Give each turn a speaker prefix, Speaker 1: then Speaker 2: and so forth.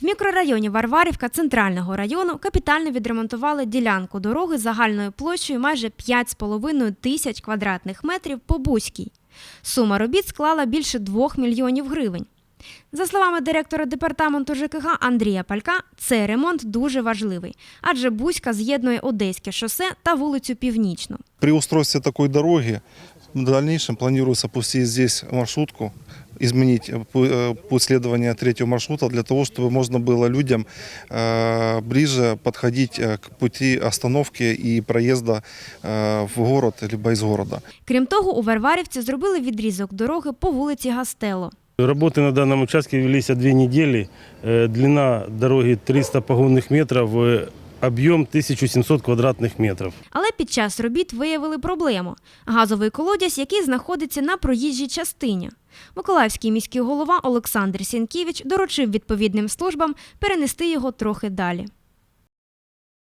Speaker 1: В мікрорайоні Варварівка центрального району капітально відремонтували ділянку дороги загальною площею майже 5,5 тисяч квадратних метрів по Бузькій. Сума робіт склала більше 2 мільйонів гривень. За словами директора департаменту ЖКГ Андрія Палька, цей ремонт дуже важливий, адже Бузька з'єднує Одеське шосе та вулицю Північну.
Speaker 2: При устройстве такой дороги в дальнейшем планируется пустить здесь маршрутку, изменить э, пу- э, путь следования третьего маршрута для того, чтобы можно было людям э, ближе подходить э, к пути остановки и проезда э, в город либо из города.
Speaker 1: Крім того, у Варварівці зробили відрізок дороги по вулиці Гастело.
Speaker 3: Работы на данном участке велись две недели. Э, Длина дороги 300 погонных метров, э, объем 1700 квадратных метров.
Speaker 1: Але під час робіт виявили проблему газовий колодязь, який знаходиться на проїжджій частині. Миколаївський міський голова Олександр Сінківич доручив відповідним службам перенести його трохи далі.